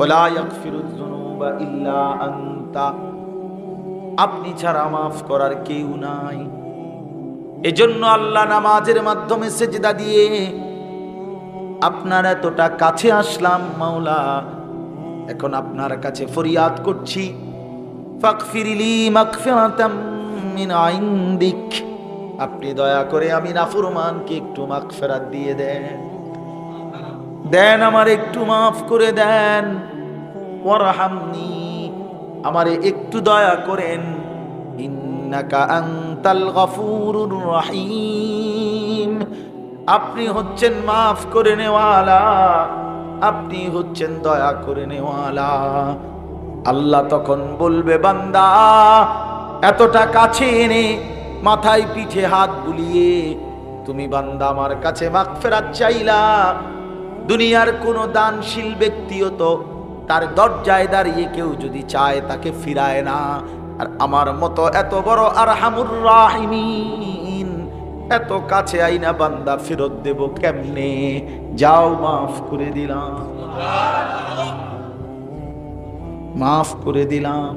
OLA ইয়াগফিরুয যুনুবা ইল্লা আনতা। আপনি ছাড়া মাফ করার কেউ নাই। এজন্য আল্লাহ নামাজের মাধ্যমে সেজদা দিয়ে আপনার এতটা কাছে আসলাম মাওলা, এখন আপনার কাছে ফরিয়াদ করছি। ফাকফিরিলি মাগফিরাতাম মিন ইনদিক আপনি দয়া করে আমি নাফরমানকে একটু মাগফিরাত দিয়ে দেন। দেন আমার একটু মাফ করে দেন। ওয়ারহামনি, আমারে একটু দয়া করেন। ইন্নাকা আনতাল গফুরুর রহিম। আপনি হচ্ছেন মাফ করে নেওয়ালা, আপনি হচ্ছেন দয়া করে নেওয়ালা। আল্লাহ তখন বলবে, বান্দা, এতটা কাছে এনে মাথায় পিঠে হাত বুলিয়ে তুমি বান্দা আমার কাছে মাগফিরাত চাইলা। দুনিয়ার কোনো দানশীল ব্যক্তিও তো তার দরজায় দাঁড়িয়ে কেউ যদি চায় তাকে ফিরায় না। আর আমার মতো এত বড় আর হামুর রাহিমিন, এত কাছে আইনা বান্দা ফেরত দেব কেমনে? যাও, মাফ করে দিলাম। মাফ করে দিলাম।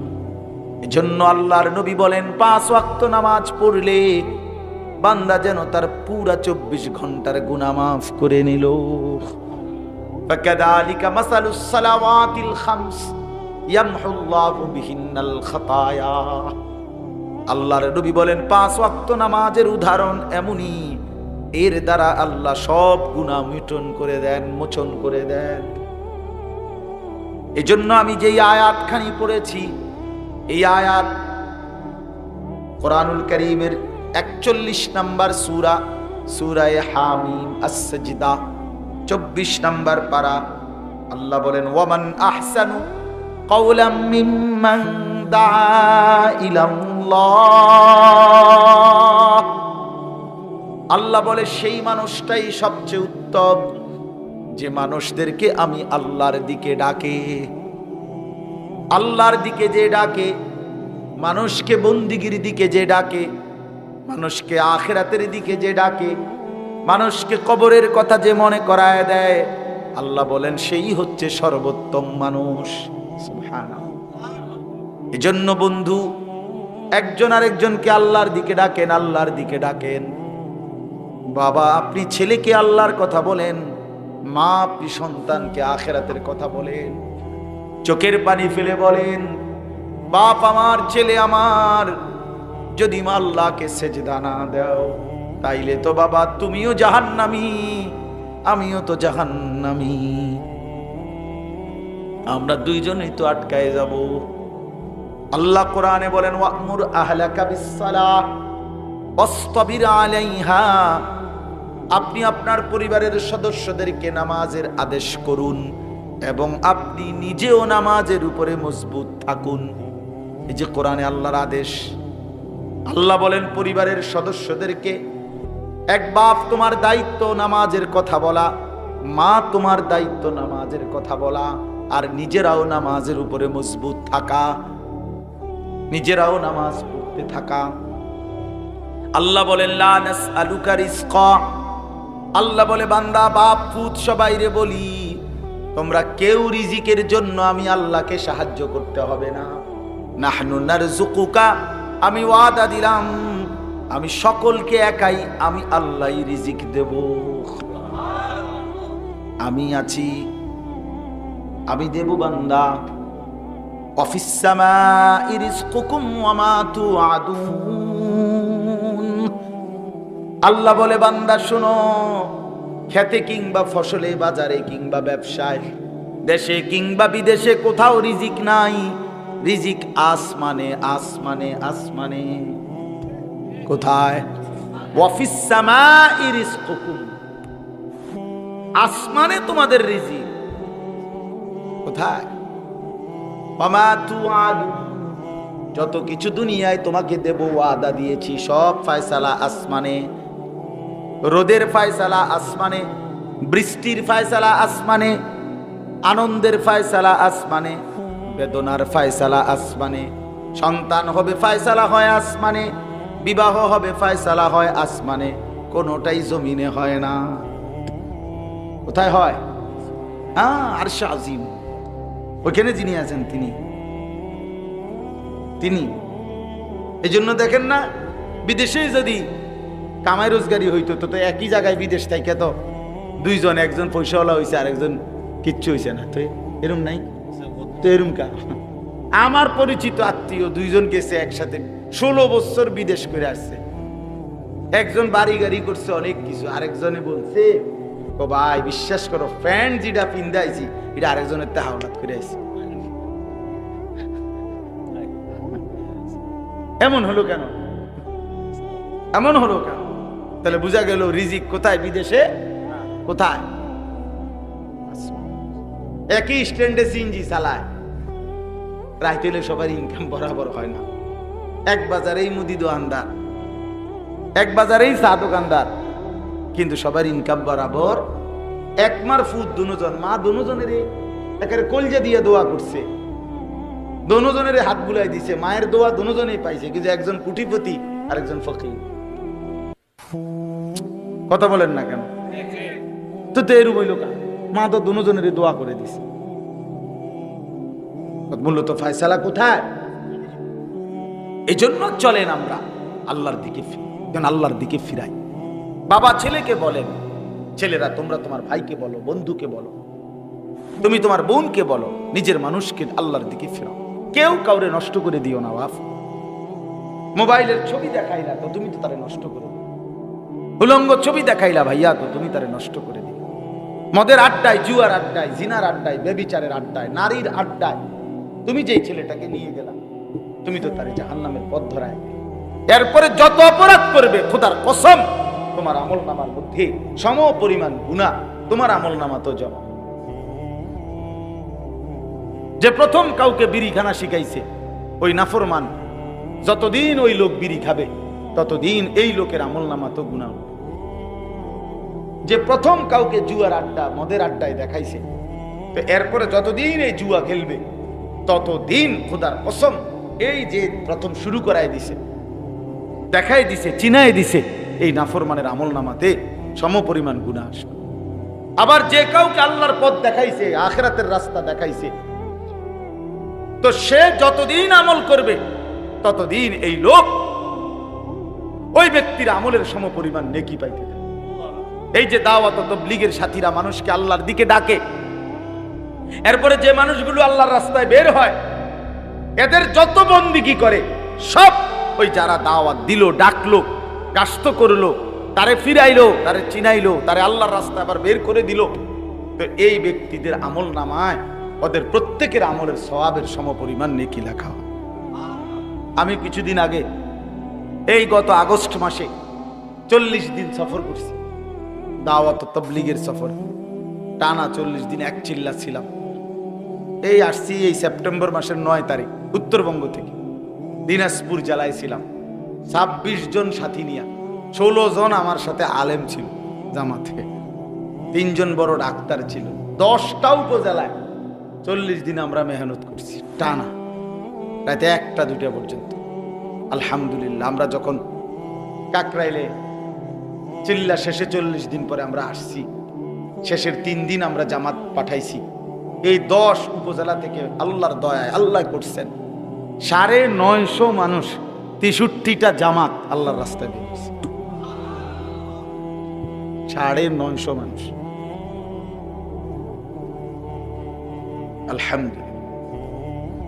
এজন্য আল্লাহর নবী বলেন, পাঁচ ওয়াক্ত নামাজ পড়লে বান্দা যেন তার পুরা চব্বিশ ঘণ্টার গুনাহ মাফ করে নিল। فكذلك مثل الصلوات الخمس يمحو الله بهن الخطايا আল্লাহর নবী বলেন পাঁচ ওয়াক্ত নামাজের উদাহরণ এমনই এর দ্বারা আল্লাহ সব গুনাহ মিটন করে দেন মোচন করে দেন এজন্য আমি যেই আয়াতখানি পড়েছি এই আয়াত কোরআনুল করিমের একচল্লিশ নাম্বার সুরা সুরায় হামিম আসজিদা চব্বিশ নাম্বার পারা। আল্লাহ বলেন, ওয়ামান আহসানু আল্লাহ বলে, সেই মানুষটাই সবচেয়ে উত্তম। যে মানুষদেরকে আমি আল্লাহর দিকে ডাকে। আল্লাহর দিকে যে ডাকে, মানুষকে বন্দিগির দিকে যে ডাকে, মানুষকে আখেরাতের দিকে যে ডাকে মানুষকে কবরের কথা যে মনে করায় দেয়, আল্লাহ বলেন, সেই হচ্ছে সর্বোত্তম মানুষ। এজন্য বন্ধু, একজন আরেকজনকে আল্লাহর দিকে ডাকেন, আল্লাহর দিকে ডাকেন। বাবা, আপনি ছেলেকে আল্লাহর কথা বলেন, মা আপনি সন্তানকে আখেরাতের কথা বলেন, চোখের পানি ফেলে বলেন, বাপ আমার, ছেলে আমার, যদি মা আল্লাহকে না দাও। তাইলে তো বাবা তুমিও জাহান্নামি, আমিও তো জাহান্নামি। আমরা দুইজনেই তো আটকায় যাব। আল্লাহ কোরআনে বলেন ওয়াসতাবির আলাইহা। আপনি আপনার পরিবারের সদস্যদেরকে নামাজের আদেশ করুন এবং আপনি নিজেও নামাজের উপরে মজবুত থাকুন। এই যে কোরআনে আল্লাহর আদেশ, আল্লাহ বলেন, পরিবারের সদস্যদেরকে এক বাপ তোমার দায়িত্ব নামাজের কথা বলা, মা তোমার দায়িত্ব নামাজের কথা বলা, আর নিজেরাও নামাজের উপরে মজবুত থাকা, নিজেরাও নামাজ পড়তে থাকা। আল্লাহ বলেন আল্লাহ বলে, বান্দা, বাপ ফুত সবাই রে বলি, তোমরা কেউ রিজিকের জন্য আমি আল্লাহকে সাহায্য করতে হবে না। আমি ওয়াদা দিলাম আমি সকলকে একাই, আমি আল্লাহ রিজিক দেব। আমি আছি, আমি দেব বান্দা। অফিস সামাই রিজকুকুম ওয়া মা তুআদুন। আল্লাহ বলে, বান্দা, শোনো, খেতে কিংবা ফসলে বাজারে কিংবা ব্যবসায়, দেশে কিংবা বিদেশে কোথাও রিজিক নাই। রিজিক আসমানে আসমানে আসমানে। কোথায়? আসমানে তোমাদের রিজিক। কোথায়? যত কিছু দুনিয়ায় তোমাকে দেব ওয়াদা দিয়েছি সব ফায়সালা আসমানে। রোদের ফায়সালা আসমানে বৃষ্টির ফায়সালা আসমানে আনন্দের ফায়সালা আসমানে বেদনার ফায়সালা আসমানে সন্তান হবে ফায়সালা হয় আসমানে। বিবাহ হবে, ফায়সালা হয়, আসমানে কোনোটাই জমিনে হয় না। কোথায় হয়? হ্যাঁ আর আজিম। ওইখানে যিনি আছেন তিনি। তিনি। এই জন্য দেখেন না বিদেশে যদি কামাই রোজগারি হইতো, তো তো একই জায়গায় বিদেশ থেকে তো দুইজন, একজন পয়সাওয়ালা হয়েছে আর একজন কিচ্ছু হয়েছে না। তো এরম নাই? তো এরম কা? আমার পরিচিত আত্মীয় দুইজন গেছে একসাথে। ষোলো বছর বিদেশ করে আসছে। একজন বাড়ি গাড়ি করছে, অনেক কিছু। আরেকজনে বলছে, ও ভাই, বিশ্বাস করো, ফ্যান যেটা পিন্দাইছি এটা আরেকজনের তে হাওলাত করে আইছি এমন হলো কেন? এমন হলো কেন? তাহলে বোঝা গেল রিজিক কোথায় বিদেশে? কোথায়? একই স্ট্যান্ডে সিএনজি চালায়। রাইতে সবার ইনকাম বরাবর হয় না। এক বাজারেই মুদি দোকানদার, এক বাজারেই চা দোকানদার। কিন্তু সবার ইনকাম বরাবর একমার ফুদ দুজন, মা দুজনের একেবারে কলজে দিয়ে দোয়া করছে। দুজনের হাত বুলাই দিছে, মায়ের দোয়া দুজনেই পাইছে, কিন্তু একজন কুটিপতি আর একজন ফকির। কথা বলেন না কেন? তো তো এরূপ হইল কেন? মা তো দুজনের দোয়া করে দিছে। মূলত ফায়সালা কোথায়? এই জন্য চলেন আমরা আল্লাহর দিকে যেন আল্লাহর দিকে ফিরাই। বাবা ছেলেকে বলেন, ছেলেরা, তোমরা তোমার ভাইকে বলো, বন্ধুকে বলো। তুমি তোমার বোনকে বলো, নিজের মানুষকে আল্লাহর দিকে ফিরাও। কেউ কাউরে নষ্ট করে দিও না, বাপ। মোবাইলের ছবি দেখাইলা তো, তুমি তো তারে নষ্ট করে। দিও উলঙ্গ ছবি দেখাইলা ভাইয়া তো, তুমি তারে নষ্ট করে দিও। মদের আড্ডায়, জুয়ার আড্ডায়, জিনার আড্ডায় বেবিচারের আড্ডায়, নারীর আড্ডায়, তুমি যেই ছেলেটাকে নিয়ে গেলা তুমি তো তারে জাহান্নামের পথ ধরায়। এরপরে যত অপরাধ করবে, খোদার কসম, তোমার আমল নামার মধ্যে সম পরিমাণ গুণা তোমার আমল নামা তো জমা। যে প্রথম কাউকে বিড়িখানা শিখাইছে, ওই নাফরমান, যতদিন ওই লোক বিড়ি খাবে, ততদিন এই লোকের আমল নামা তো গুণা যে প্রথম কাউকে জুয়ার আড্ডা, মদের আড্ডায় দেখাইছে, তো এরপরে যতদিন এই জুয়া খেলবে, ততদিন খোদার কসম এই যে প্রথম শুরু করায় দিছে দেখাই দিছে চিনাই দিছে, এই নাফরমানের আমল নামাতে সম পরিমাণ গুণা আসবে আবার যে কাউকে আল্লাহর পথ দেখাইছে, আখেরাতের রাস্তা দেখাইছে, তো সে যতদিন আমল করবে, ততদিন এই লোক ওই ব্যক্তির আমলের সম পরিমাণ নেকি পাইতে থাকে। এই যে দাওয়াত তবলিগের সাথীরা মানুষকে আল্লাহর দিকে ডাকে, এরপরে যে মানুষগুলো আল্লাহর রাস্তায় বের হয় এদের যত বন্দিগি করে, সব ওই যারা দাওয়াত দিল, ডাকলো কাস্ত করল, তারে ফিরাইলো, তারে চিনাইলো, তারে আল্লাহর রাস্তা আবার বের করে দিল, তো এই ব্যক্তিদের আমল নামায়, ওদের প্রত্যেকের আমলের সওয়াবের সমপরিমাণ নেকি লেখা। আমি কিছুদিন আগে, এই গত আগস্ট মাসে চল্লিশ দিন সফর করছি, দাওয়াত তবলিগের সফর। টানা চল্লিশ দিন এক চিল্লা ছিলাম। এই আসছি এই সেপ্টেম্বর মাসের নয় তারিখ। উত্তরবঙ্গ থেকে। দিনাজপুর জেলায় ছিলাম। ছাব্বিশ জন সাথী নিয়া ষোলো জন আমার সাথে আলেম ছিল জামাতে তিনজন বড় ডাক্তার ছিল। দশটা উপজেলায় চল্লিশ দিন আমরা মেহনত করছি, টানা। রাতে একটা দুটা পর্যন্ত। আলহামদুলিল্লাহ, আমরা যখন কাকরাইলে চিল্লা শেষে চল্লিশ দিন পরে আমরা আসছি, শেষের তিন দিন আমরা জামাত পাঠাইছি। এই দশ উপজেলা থেকে আল্লাহর দয়ায় আল্লাহ করছেন। সাড়ে নয়শো মানুষ তেষট্টিটা জামাত আল্লাহর রাস্তায় বেরিয়েছে সাড়ে নয়শো মানুষ। আলহামদুলিল্লাহ।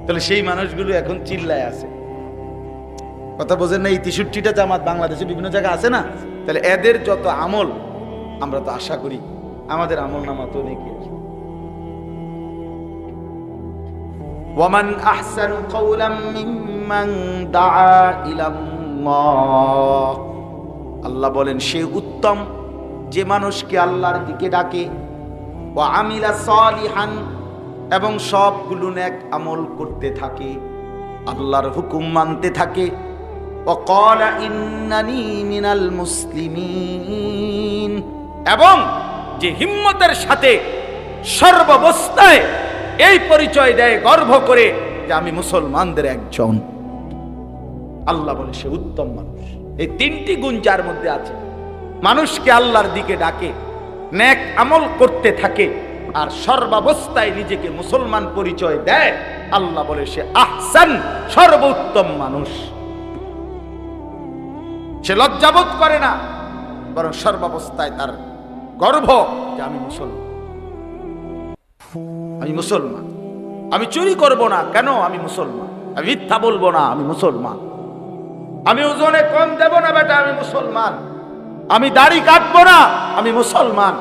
তাহলে সেই মানুষগুলো এখন চিল্লায় আছে। কথা বোঝেন না, এই তেষট্টিটা জামাত বাংলাদেশে বিভিন্ন জায়গায় আছে না? তাহলে এদের যত আমল, আমরা তো আশা করি আমাদের আমল নামা তো নেই ومن أحسن قولا ممن دعا إلى الله আল্লাহ বলেন সে উত্তম যে মানুষকে আল্লাহর দিকে ডাকে ও আমিলা সলিহান এবং সবগুলো নেক আমল করতে থাকে আল্লাহর হুকুম মানতে থাকে وقال إنني من المسلمين এবং যে হিম্মতের সাথে সর্বাবস্থায় এই পরিচয় দেয়, গর্ব করে যে আমি মুসলমানদের একজন। আল্লাহ বলে সে উত্তম মানুষ। এই তিনটি গুণ যার মধ্যে আছে। মানুষকে আল্লাহর দিকে ডাকে, নেক আমল করতে থাকে, আর সর্বাবস্থায় নিজেকে মুসলমান পরিচয় দেয়। আল্লাহ বলে সে আহসান, সর্বোত্তম মানুষ। সে লজ্জাবোধ করে না, বরং সর্বাবস্থায় তার গর্ব যে আমি মুসলমান। আমি মুসলমান। আমি চুরি করব না, কেন আমি মুসলমান? আমি মিথ্যা বলব না, আমি মুসলমান। আমি ওজনে কম দেব না, বেটা, আমি মুসলমান। আমি দাড়ি কাটবো না, আমি মুসলমান।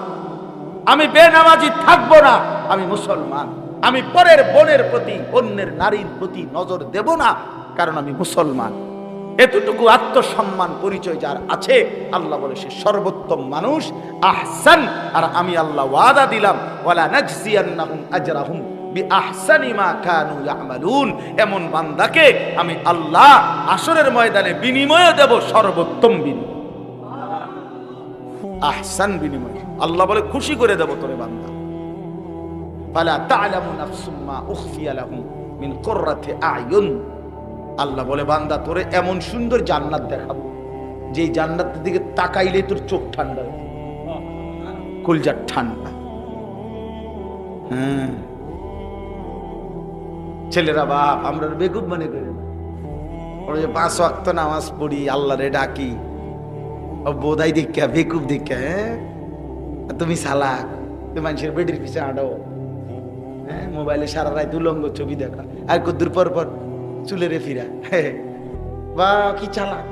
আমি বেনামাজি থাকব না, আমি মুসলমান। আমি পরের বোনের প্রতি অন্যের নারীর প্রতি নজর দেব না, কারণ আমি মুসলমান। এতটুকু আত্মসম্মান, পরিচয় যার আছে, আল্লাহ বলে সে সর্বোত্তম মানুষ। আহসান, আর আমি আল্লাহ ওয়াদা দিলাম, ওয়ালা আজরাহুম এমন বান্দাকে আমি আল্লাহ আসরের ময়দানে বিনিময় দেব সর্বোত্তম বিনিময়। আহসান বিনিময়। আল্লাহ বলে খুশি করে দেব তোরে বান্দা। ফালা উখফিয়া লাহুম মিন কুররাতি আয়ুন আল্লাহ বলে, বান্দা, তোরে এমন সুন্দর জান্নাত দেখাবো, যেই জান্নাতের দিকে তাকাইলে তোর চোখ ঠান্ডা। কলজার ঠান্ডা। হ্যাঁ। ছেলেরা, বাপ, আমরা বেকুব মনে করি ওরা যে পাঁচ ওয়াক্ত নামাজ পড়ি, আল্লাহরে ডাকি বোধাই দীক্ষা, বেকুব দীক্ষা হ্যাঁ? তুমি সালাক, তুমি মানুষের বেডির পিছে আডো হ্যাঁ মোবাইলে সারা রাত উলঙ্গ ছবি দেখা, আর কদ্দুর পর পর চুলেরে ফিরা। বা কি চালাক।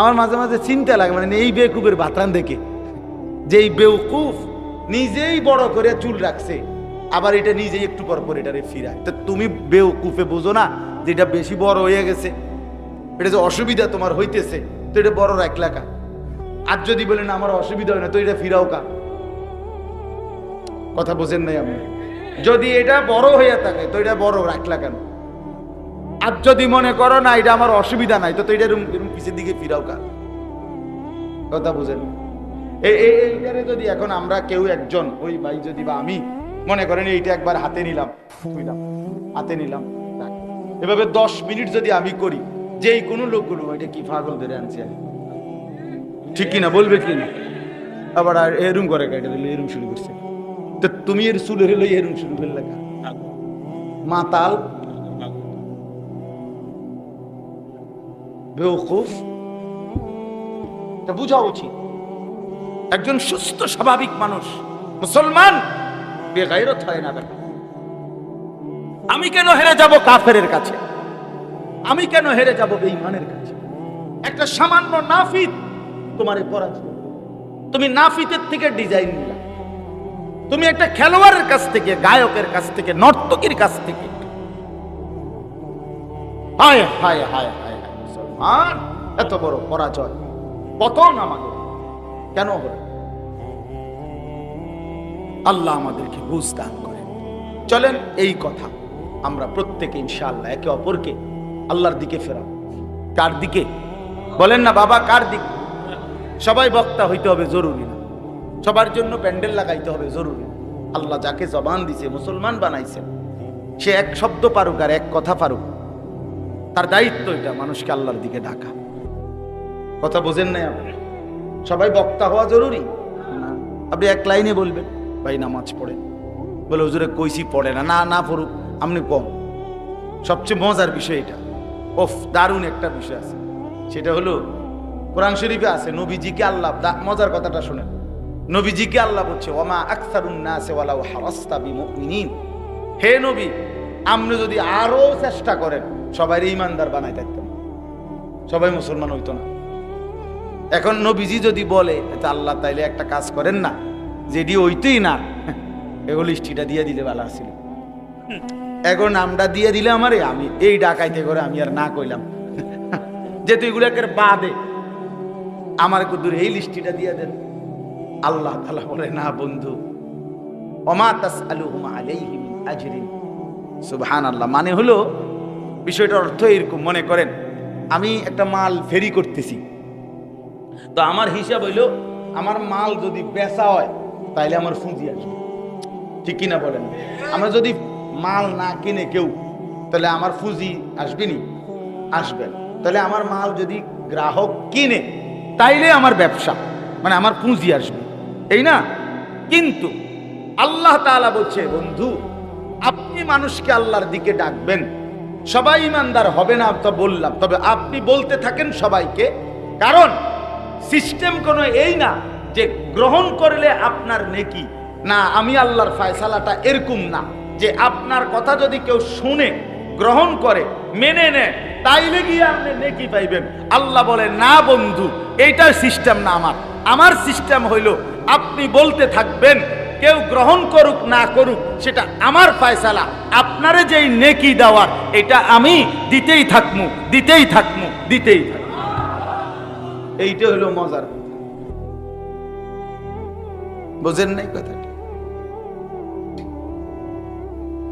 আমার মাঝে মাঝে চিন্তা লাগে মানে এই বেকুবের বাতান দেখে। যে এই বেউকুফ নিজেই বড় করে চুল রাখছে, আবার এটা নিজেই একটু পর পর এটারে ফিরায়। তো তুমি বেউকুফে বোঝো না যে এটা বেশি বড় হয়ে গেছে। এটা যে অসুবিধা তোমার হইতেছে, তো এটা বড় রাখলা কা? আর যদি বলেন আমার অসুবিধা হয় না, তো এটা ফিরাও কা? কথা বোঝেন নাই আপনি? যদি এটা বড় হইয়া থাকে, তো এটা বড় রাখলা কেন? আর যদি মনে করো না, এটা আমার অসুবিধা নাই, তো তো এটা এরম পিছের দিকে ফিরাও কা কথা বুঝেন? এই এই এইটারে যদি এখন আমরা কেউ একজন, ওই ভাই যদি বা আমি মনে করেন এইটা একবার হাতে নিলাম হাতে নিলাম। এভাবে দশ মিনিট যদি আমি করি, যেই কোনো লোকগুলো এটা কি পাগল ধরে আনছে? ঠিক কিনা, বলবে কি না আবার এরম করে এটা দিলে, এরম শুরু করছে। তো তুমি এর চুলে হলো এরম শুরু করলে মাতাল বেওকুফ উচিত। একজন সুস্থ, স্বাভাবিক মানুষ, মুসলমান, বেগাইরত হয় না আমি কেন হেরে যাব কাফেরের কাছে? আমি কেন হেরে যাব বেঈমানের কাছে? একটা সামান্য নাফিত তোমারে পরাজিত। তুমি নাফিতের থেকে ডিজাইন নিলা। তুমি একটা খেলোয়াড়ের কাছ থেকে, গায়কের কাছ থেকে, নর্তকীর কাছ থেকে। হায় হায় হায় হায় এত বড় পরাজয়। পতন আমাদের। কেন হলো আল্লাহ আমাদেরকে বুঝ দান করে চলেন এই কথা। আমরা প্রত্যেকে ইনশাআল্লাহ একে অপরকে আল্লাহর দিকে ফেরাব। কার দিকে? বলেন না, বাবা, কার দিকে? সবাই বক্তা হইতে হবে, জরুরি না। সবার জন্য প্যান্ডেল লাগাইতে হবে, জরুরি। আল্লাহ যাকে জবান দিছে, মুসলমান বানাইছে। সে এক শব্দ পারুক আর এক কথা পারুক, তার দায়িত্ব এটা, মানুষকে আল্লাহর দিকে ডাকা। কথা বোঝেন নাই আপনি? সবাই বক্তা হওয়া জরুরি? না। আপনি এক লাইনে বলবেন, ভাই নামাজ পড়ে বলে, হুজুরে কইসি পড়ে না। না না পড়ুক, আপনি কম সবচেয়ে মজার বিষয় এটা। ওফ, দারুণ একটা বিষয় আছে। সেটা হলো, কোরআন শরীফে আছে, নবীজিকে আল্লাহ মজার কথাটা শোনেন। নবীজিকে আল্লাহ বলছে ওমা আকসারুন নাসে ওয়ালাউ হারাস্তা বিমুমিনিন। হে নবী, আপনি যদি আরও চেষ্টা করেন, সবাই ইমানদার বানাই থাকতেন সবাই মুসলমান হইতো না। এখন নবীজি যদি বলে আল্লাহ তাইলে একটা কাজ করেন না, যেটি হইতেই না। এগুলো লিস্টিটা দিয়ে দিলে ভালো আছিল এখন নামটা দিয়ে দিলে আমারে, আমি এই ডাকাইতে করে আমি আর না কইলাম। যেহেতু এগুলো একের বাদে, আমার কুদুর এই লিস্টিটা দিয়ে দেন। আল্লাহ তালা বলে, না বন্ধু সুবহান আল্লাহ মানে হলো, বিষয়টার অর্থ এরকম, মনে করেন, আমি একটা মাল ফেরি করতেছি। তো আমার হিসাব হইল, আমার মাল যদি বেচা হয়, তাইলে আমার পুঁজি আসবে। ঠিক কিনা বলেন? আমরা যদি মাল না কিনে কেউ তাহলে আমার পুঁজি আসবে নি? আসবে তাহলে আমার মাল যদি গ্রাহক কিনে, তাইলে আমার ব্যবসা মানে আমার পুঁজি আসবে। এই না? কিন্তু আল্লাহ তাআলা বলছে, বন্ধু, আপনি মানুষকে আল্লাহর দিকে ডাকবেন। সবাই ইমানদার হবে না তো বললাম। তবে আপনি বলতে থাকেন সবাইকে, কারণ সিস্টেম কোনো এই না যে গ্রহণ করলে আপনার নেকি। না, আমি আল্লাহর ফায়সালাটা এরকম না যে আপনার কথা যদি কেউ শুনে, গ্রহণ করে, মেনে নেয়, তাইলে গিয়ে আপনি নেকি পাইবেন। আল্লাহ বলে, না বন্ধু এইটার সিস্টেম না আমার। আমার সিস্টেম হইল আপনি বলতে থাকবেন কেউ গ্রহণ করুক না করুক সেটা আমার ফায়সালা। আপনারে যেই নেকি দেওয়ার এটা আমি দিতেই থাকমু দিতেই থাকমু দিতেই থাকমু। এইটা হলো মজার। বোঝেন নাই কথাটা?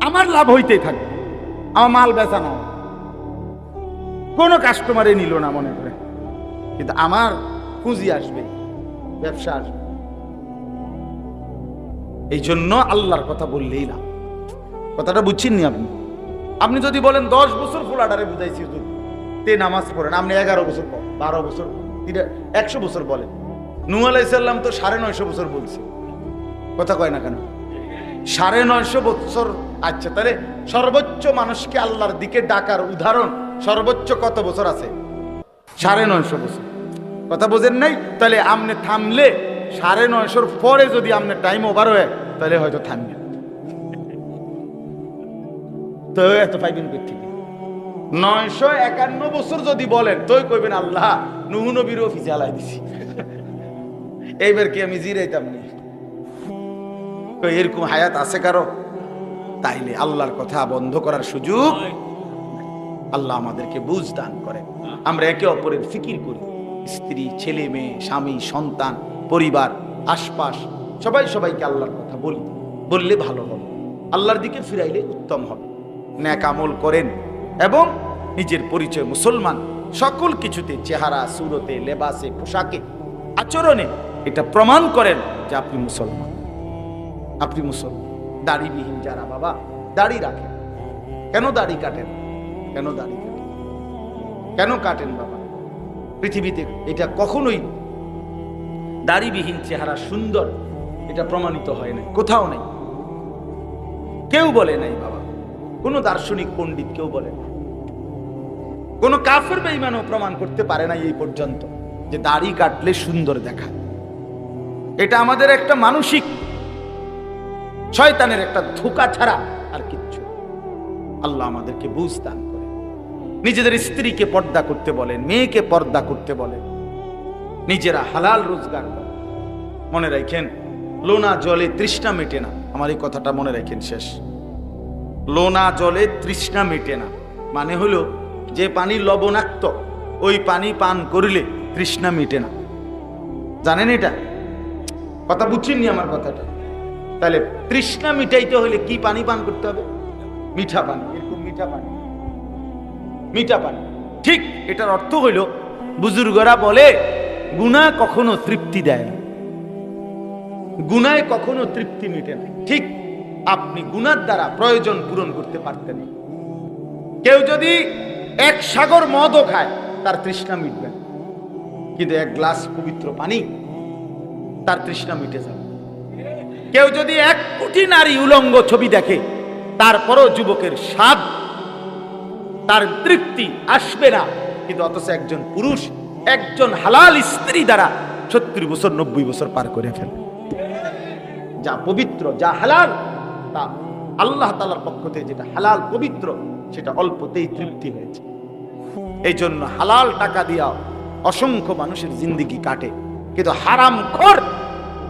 আমার লাভ হইতেই থাকবে। আমার মাল বেচা না। কোনো কাস্টমারে নিল না মনে করে। কিন্তু আমার পুঁজি আসবে ব্যবসা আসবে। এই জন্য আল্লাহর কথা বললেই না। কথাটা বুঝছেননি আপনি? আপনি যদি বলেন দশ বছর ফোলাডারে বুঝাইছি হুজুর, তে নামাজ পড়েন, আপনি এগারো বছর পর, বারো বছর একশো বছর বলেন। নু আলাইসাল্লাম তো সাড়ে নয়শো বছর বলছে। কথা কয় না কেন? সাড়ে নয়শো বছর আচ্ছা তাহলে সর্বোচ্চ মানুষকে আল্লাহর দিকে ডাকার উদাহরণ সর্বোচ্চ কত বছর আছে? সাড়ে নয়শো বছর। কথা বোঝেন নাই? তাহলে আপনি থামলে সাড়ে নয়শোর পরে যদি আপনার টাইম ওভার হয়, তাহলে হয়তো থামবে। তো এত পাইবেন নয়শো একান্ন বছর যদি বলেন কইবেন, আল্লাহ, নুহু নবীর অফিসে আলাই দিছি। এইবার কি আমি জিরাইতাম নি? এরকম হায়াত আছে কারও? তাইলে আল্লাহর কথা বন্ধ করার সুযোগ আল্লাহ আমাদেরকে বুঝ দান করে আমরা একে অপরের ফিকির করি। স্ত্রী, ছেলে, মেয়ে, স্বামী, সন্তান পরিবার, আশপাশ, সবাই সবাইকে আল্লাহর কথা বলি। বললে ভালো হবে। আল্লাহর দিকে ফিরাইলে উত্তম হবে। ন্যাক আমল করেন এবং নিজের পরিচয় মুসলমান, সকল কিছুতে চেহারা, সুরতে, লেবাসে, পোশাকে, আচরণে এটা প্রমাণ করেন যে আপনি মুসলমান। আপনি মুসলমান। দাড়িবিহীন যারা বাবা, দাড়ি রাখেন। কেন দাড়ি কাটেন? কেন দাড়ি কাটেন? কেন কাটেন বাবা? পৃথিবীতে এটা কখনোই দাড়িবিহীন চেহারা সুন্দর, এটা প্রমাণিত হয় না কোথাও নেই। কেউ বলে নাই বাবা, কোনো দার্শনিক পণ্ডিত কেউ বলে না কোনো কাফের বেইমানও প্রমাণ করতে পারে না এই পর্যন্ত যে দাড়ি কাটলে সুন্দর দেখা। এটা আমাদের একটা মানসিক, শয়তানের একটা ধোকা ছাড়া আর কিচ্ছু আল্লাহ আমাদেরকে বুঝ দান করে। নিজেদের স্ত্রীকে পর্দা করতে বলেন, মেয়েকে পর্দা করতে বলেন। নিজেরা হালাল রোজগার মনে রাখেন, লোনা জলে তৃষ্ণা মেটে না। আমার এই কথাটা মনে রাখেন শেষ। লোনা জলে তৃষ্ণা মেটে না। মানে হলো, যে পানি লবণাক্ত, ওই পানি পান করিলে তৃষ্ণা মেটে না। জানেন এটা? কথা বুঝছেননি আমার কথাটা? তাহলে তৃষ্ণা মিটাইতে হলে কি পানি পান করতে হবে? মিঠা পানি, এরকম মিঠা পানি। মিঠা পানি। ঠিক এটার অর্থ হইল, বুজুর্গরা বলে গুণা কখনো তৃপ্তি দেয় না। গুনায় কখনো তৃপ্তি মিটে না। ঠিক আপনি গুনার দ্বারা প্রয়োজন পূরণ করতে পারতেন। কেউ যদি এক সাগর মদও খায়, তার তৃষ্ণা মিটবে কিন্তু এক গ্লাস পবিত্র পানি, তার তৃষ্ণা মিটে যাবে। কেউ যদি এক কোটি নারী উলঙ্গ ছবি দেখে, তারপরও যুবকের স্বাদ, তার তৃপ্তি আসবে না। কিন্তু অথচ একজন পুরুষ একজন হালাল স্ত্রী দ্বারা ছত্রিশ বছর, নব্বই বছর পার করে ফেলে। যা পবিত্র, যা হালাল, তা আল্লাহ তালার পক্ষ থেকে যেটা হালাল, পবিত্র, সেটা অল্পতেই তৃপ্তি হয়েছে। এই জন্য হালাল টাকা দিয়া অসংখ্য মানুষের জিন্দিগি কাটে। কিন্তু হারাম খোর,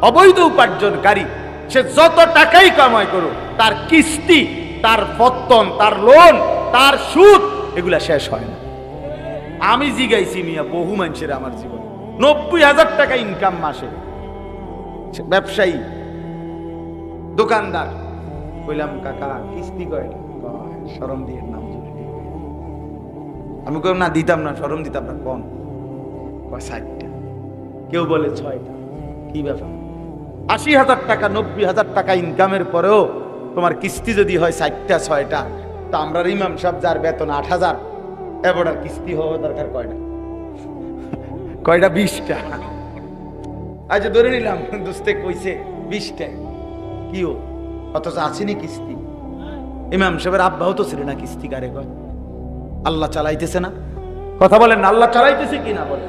অবৈধ উপার্জনকারী, সে যত টাকাই কামাই করুক, তার কিস্তি, তার পত্তন তার লোন, তার সুদ, এগুলা শেষ হয় না। আমি জিগাইছি মিয়া, বহু মানুষের আমার জীবন। নব্বই হাজার টাকা ইনকাম মাসে। ব্যবসায়ী, দোকানদার। কইলাম, কাকা, কিস্তি কয়? শরম দিয়ে নাম আমি কইলাম, না, দিতাম না, শরম দিতাম না কম ষাটটা। কেউ বলে, ছয়টা। কি ব্যাপার? আশি হাজার টাকা, নব্বই হাজার টাকা ইনকামের পরেও তোমার কিস্তি যদি হয় ষাটটা, ছয়টা, তা আমরা ইমাম সাহেব যার বেতন আট হাজার এবার কিস্তি হওয়া দরকার কয়টা? কয়টা? বিশটা। আচ্ছা ধরে নিলাম দোস্তে কইছে বিশ টাকা কিও অথচ আসেনি কিস্তি? ইমাম সাহেবের আব্বাও তো ছিল না কিস্তি কারে কয়। আল্লাহ চালাইতেছে না? কথা বলেন আল্লাহ চালাইতেছে কি না বলে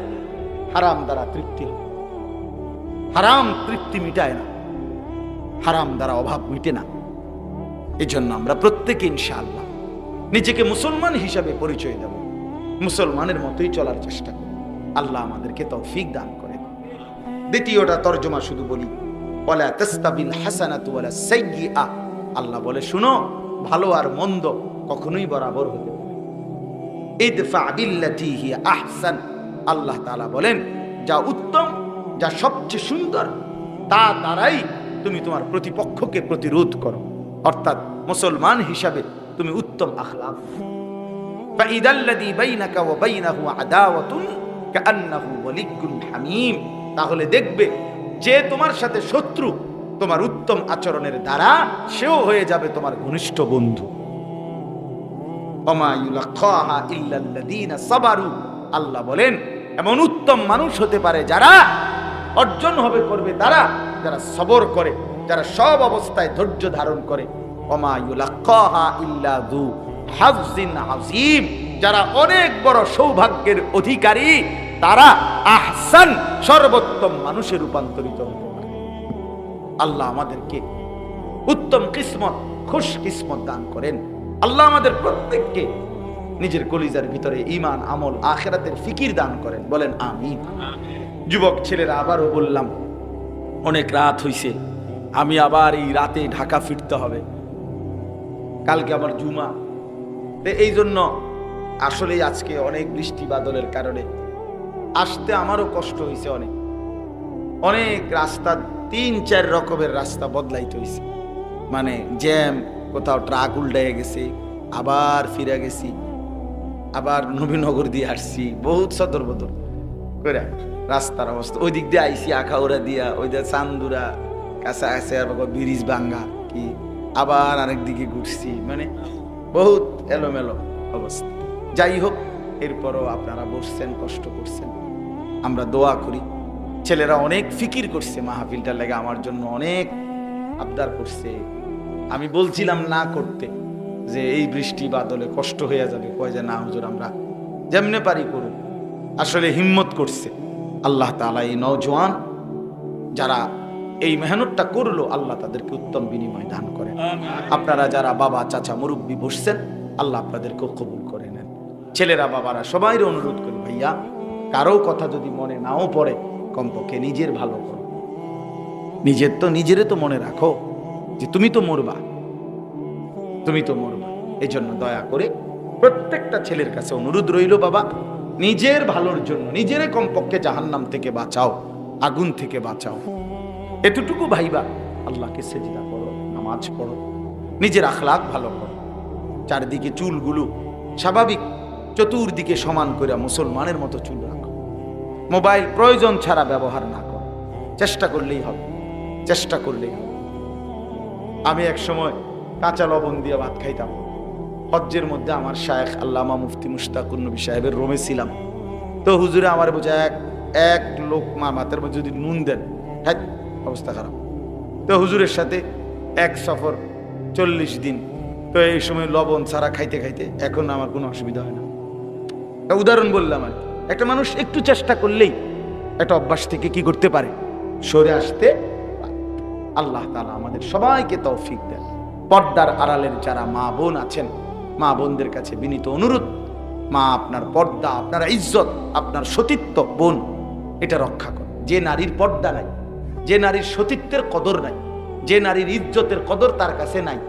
হারাম দ্বারা তৃপ্তি হারাম তৃপ্তি মিটায় না। হারাম দ্বারা অভাব মিটে না। এই জন্য আমরা প্রত্যেকে ইনশাআল্লাহ নিজেকে মুসলমান হিসাবে পরিচয় দেব। মুসলমানের মতোই চলার চেষ্টা করব আল্লাহ আমাদেরকে তৌফিক দান করেন দ্বিতীয়টা তর্জমা শুধু বলি। আল্লাহ বলে, শুনো, ভালো আর মন্দ কখনোই বরাবর হতে পারে আল্লাহ তাআলা বলেন, যা উত্তম, যা সবচেয়ে সুন্দর, তা দ্বারাই তুমি তোমার প্রতিপক্ষকে প্রতিরোধ করো। অর্থাৎ মুসলমান হিসাবে তুমি উত্তম আখলাক। فإذا الذي بينك وبينه عداوة كأنه ولي حميم তাহলে দেখবে যে তোমার সাথে শত্রু তোমার উত্তম আচরণের দ্বারা সেও হয়ে যাবে তোমার ঘনিষ্ঠ বন্ধু ওমা ইউলাক্কাহা ইল্লাল্লাযীনা সাবারু আল্লাহ বলেন এমন উত্তম মানুষ হতে পারে যারা অর্জন হবে করবে তারা যারা সবর করে যারা সব অবস্থায় ধৈর্য ধারণ করে ওমা ইউলাক্কাহা ইল্লা যু হাযিন আযীম যারা অনেক বড় সৌভাগ্যের অধিকারী, তারা আহসান সর্বোত্তম মানুষে রূপান্তরিত হতে পারে। আল্লাহ আমাদেরকে উত্তম কিসমত, খুশ কিসমত দান করেন। আল্লাহ আমাদের প্রত্যেককে নিজের কলিজার ভিতরে ইমান আমল, আখেরাতের ফিকির দান করেন। বলেন আমি যুবক ছেলেরা, আবারও বললাম, অনেক রাত হইছে, আমি আবার এই রাতে ঢাকা ফিরতে হবে। কালকে আমার জুমা তো এই জন্য আসলেই আজকে অনেক বৃষ্টি বাদলের কারণে আসতে আমারও কষ্ট হয়েছে অনেক। অনেক রাস্তা, তিন, চার রকমের রাস্তা বদলাইতে হয়েছে মানে জ্যাম, কোথাও ট্রাক উল্টাইয়া গেছে, আবার ফিরে গেছি, আবার নবীনগর দিয়ে আসছি, বহুত সদর বদর করে রাস্তার অবস্থা। ওই দিক দিয়ে আইসি আখাউড়া দিয়া, ওই দিয়ে চান্দুরা কাছে আছে আর ব্রিজ ভাঙ্গা, কি? আবার আরেক দিকে ঘুরছি। মানে বহুত এলোমেলো অবস্থা। যাই হোক, এরপরও আপনারা বসছেন, কষ্ট করছেন। আমরা দোয়া করি। ছেলেরা অনেক ফিকির করছে, মাহফিলটার লেগে আমার জন্য অনেক আবদার করছে। আমি বলছিলাম না করতে যে এই বৃষ্টি বাদলে কষ্ট হয়ে যাবে। কয় যে না হুজুর, আমরা যেমনে পারি করুন আসলে হিম্মত করছে। আল্লাহ তাআলা এই নওজোয়ান যারা এই মেহনতটা করল আল্লাহ তাদেরকে উত্তম বিনিময় দান করেন। আপনারা যারা বাবা চাচা মুরব্বী বসছেন আল্লাহ আপনাদেরকেও কবুল করে নেন। ছেলেরা বাবারা সবাই অনুরোধ করি ভাইয়া কারও কথা যদি মনে নাও পড়ে কমপক্ষে নিজের ভালো করো। নিজের তো নিজেরে তো মনে রাখো যে তুমি তো মরবা। তুমি তো মরবা। এই জন্য দয়া করে প্রত্যেকটা ছেলের কাছে অনুরোধ রইল বাবা নিজের ভালোর জন্য নিজেরে কমপক্ষে জাহান্নাম থেকে বাঁচাও আগুন থেকে বাঁচাও। এতটুকু ভাইবা, আল্লাহকে সেজদা করো, নামাজ পড়ো, নিজের আখলাক ভালো করো। চারদিকে চুলগুলো স্বাভাবিক, চতুর্দিকে সমান করে মুসলমানের মতো চুল রাখো। মোবাইল প্রয়োজন ছাড়া ব্যবহার না করো। চেষ্টা করলেই হবে, চেষ্টা করলেই হবে। আমি এক সময় কাঁচা লবণ দিয়ে ভাত খাইতাম। হজ্জের মধ্যে আমার শায়েখ আল্লামা মুফতি মুশতাকুর নবী সাহেবের রোমে ছিলাম। তো হুজুরে আমার বোঝা এক এক লোক মা মাতের মধ্যে যদি নুন দেন হ্যাঁ অবস্থা খারাপ। তো হুজুরের সাথে এক সফর চল্লিশ দিন। তো এই সময় লবণ ছাড়া খাইতে খাইতে এখন আমার কোনো অসুবিধা হয় না। উদাহরণ বললাম আর একটা মানুষ একটু চেষ্টা করলেই একটা অভ্যাস থেকে কি করতে পারে? সরে আসতে আল্লাহ তাআলা আমাদের সবাইকে তৌফিক দেন। পর্দার আড়ালের যারা মা বোন আছেন, মা বোনদের কাছে বিনীত অনুরোধ, মা আপনার পর্দা, আপনার ইজ্জত, আপনার সতীত্ব, বোন, এটা রক্ষা করো যে নারীর পর্দা নাই যে নারীর সতীত্বের কদর নাই, যে নারীর ইজ্জতের কদর তার কাছে নাই,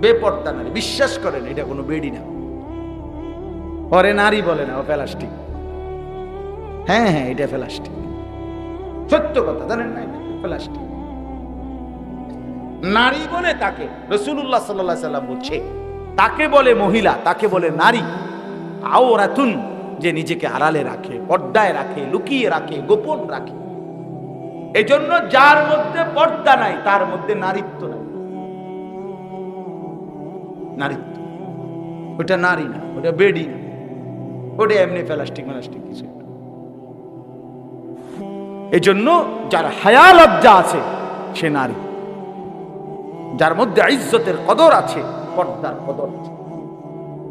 বেপর্দা নারী, বিশ্বাস করেন, এটা কোনো বেডি না। পরে নারী বলে না, ও প্লাস্টিক। হ্যাঁ হ্যাঁ এটা প্লাস্টিক। সত্য কথা, জানেন না প্লাস্টিক। নারী বলে তাকে রসুল্লাহ সাল্লাহ সাল্লাম বলছে, তাকে বলে মহিলা, তাকে বলে নারী। আও আওরাতুন, যে নিজেকে আড়ালে রাখে, পর্দায় রাখে, লুকিয়ে রাখে, গোপন রাখে। এজন্য যার মধ্যে পর্দা নাই, তার মধ্যে নারীত্ব নাই। নারীত্ব। ওটা নারী না ওটা বেডি না। ওটা এমনি প্লাস্টিক প্লাস্টিক কিছু এই জন্য যার হায়া লজ্জা আছে, সে নারী। যার মধ্যে ইজ্জতের কদর আছে, পর্দার কদর আছে।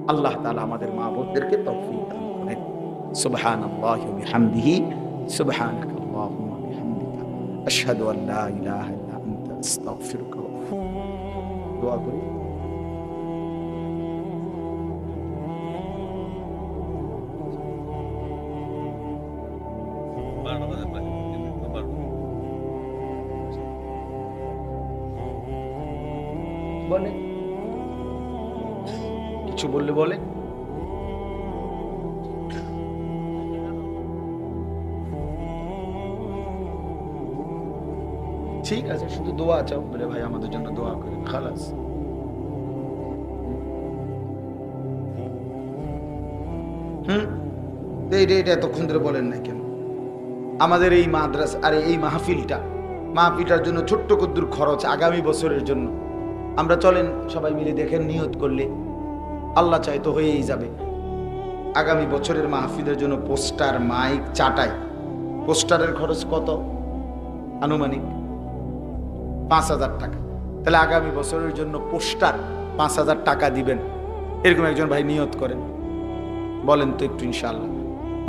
আল্লাহ তালা আমাদের মা বোনদেরকে তৌফিক দান করেন। সুবহানাল্লাহি ওয়া বিহামদিহি, সুবহানাক। আশহাদু আন লা ইলাহা ইল্লা আনতা আস্তাগফিরুকা দোয়া করি বলে। কিছু বললে বলে? ঠিক আছে, শুধু দোয়া চাও বলে ভাই আমাদের জন্য দোয়া করেন, খালাস। হুম? তো এইটা এটা এতক্ষণ ধরে বলেন না কেন? আমাদের এই মাদ্রাস, আর এই মাহফিলটা, মাহফিলটার জন্য ছোট্ট কদ্দুর খরচ আগামী বছরের জন্য। আমরা চলেন, সবাই মিলে দেখেন, নিয়ত করলে আল্লাহ চাই তো হয়েই যাবে। আগামী বছরের মাহফিলের জন্য পোস্টার, মাইক, চাটাই। পোস্টারের খরচ কত? আনুমানিক। পাঁচ হাজার টাকা। তাহলে আগামী বছরের জন্য পোস্টার পাঁচ হাজার টাকা দিবেন। এরকম একজন ভাই নিয়ত করেন। বলেন তো একটু ইনশাল্লাহ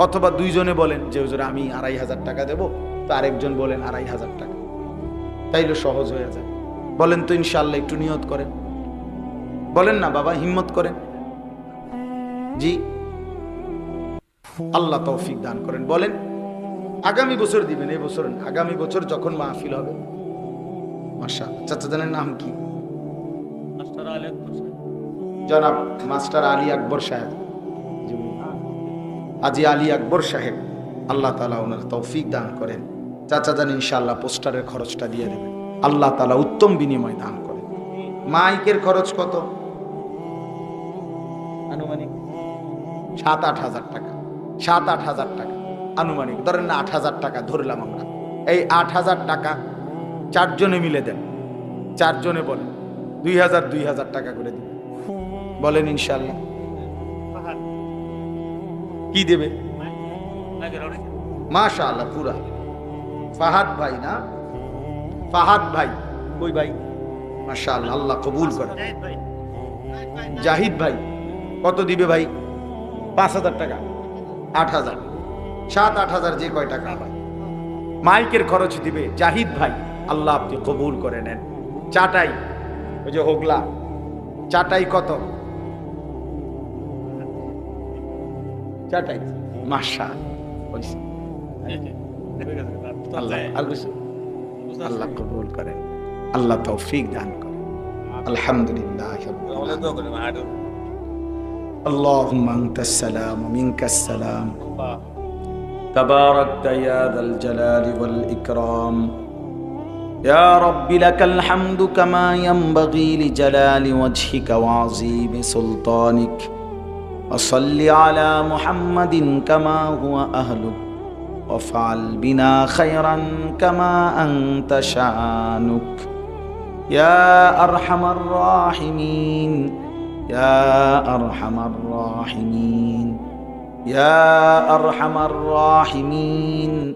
অথবা দুইজনে বলেন যে, হুজুর, আমি আড়াই হাজার টাকা দেবো। তো আরেকজন বলেন, আড়াই হাজার টাকা। তাইলে সহজ হয়ে যায়। বলেন তো ইনশাল্লাহ একটু নিয়ত করেন। বলেন না বাবা, হিম্মত করেন। জি। আল্লাহ তৌফিক দান করেন। বলেন, আগামী বছর দিবেন এই বছর আগামী বছর যখন মাহফিল হবে মাসা চাচাজানের নাম কি? জনাব মাস্টার আলী আকবর সাহেব। আজি আলী আকবর সাহেব আল্লাহ তালা ওনার তৌফিক দান করেন। চাচা জান ইনশাআল্লাহ পোস্টারের খরচটা দিয়ে দেবেন। আল্লাহ তালা উত্তম বিনিময় দান করেন। মাইকের খরচ কত? আনুমানিক। সাত আট হাজার টাকা। সাত আট হাজার টাকা। আনুমানিক। ধরেন না আট হাজার টাকা ধরলাম আমরা। এই আট হাজার টাকা চারজনে মিলে দেন। চারজনে বলেন, দুই হাজার দুই হাজার টাকা করে দিন। বলেন ইনশাল্লাহ কি দেবে? মাশা আল্লাহ পুরা। ফাহাদ ভাই না? ফাহাদ ভাই। ওই ভাই? মাশা আল্লাহ কবুল করে। জাহিদ ভাই, কত দিবে ভাই? পাঁচ হাজার টাকা। আট হাজার। সাত, আট হাজার যে কয় টাকা মাইকের খরচ দিবে জাহিদ ভাই। আল্লাহ আপনি কবুল করে নেন চাটাই ওই যে হোগলা চাটাই কত চাটাই মাসা আল্লাহ আর কিছু? আল্লাহ কবুল করেন আল্লাহ তৌফিক দান করেন আলহামদুলিল্লাহ اللهم انت السلام ومنك السلام تباركت يا ذا الجلال والإكرام يا رب لك الحمد كما ينبغي لجلال وجهك وعظيم سلطانك. وصل على محمد كما هو أهلك وافعل بنا خيرا كما أنت شأنك. يا أرحم الراحمين يا أرحم الراحمين يا أرحم الراحمين.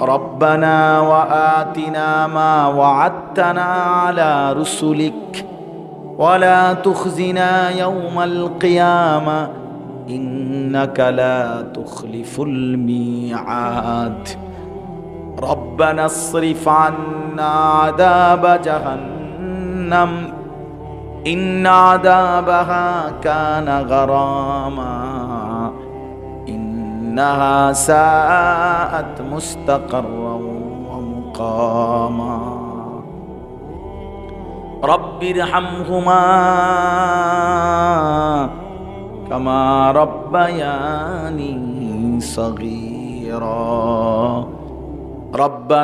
ربنا وآتنا ما وعدتنا على رسلك ولا تخزنا يوم القيامة إنك لا تخلف الميعاد ربنا اصرف عنا عذاب جهنم إن عذابها كان غراما إنها ساءت مستقرا ومقاما. رب ارحمهما كما ربياني صغيرا. ربنا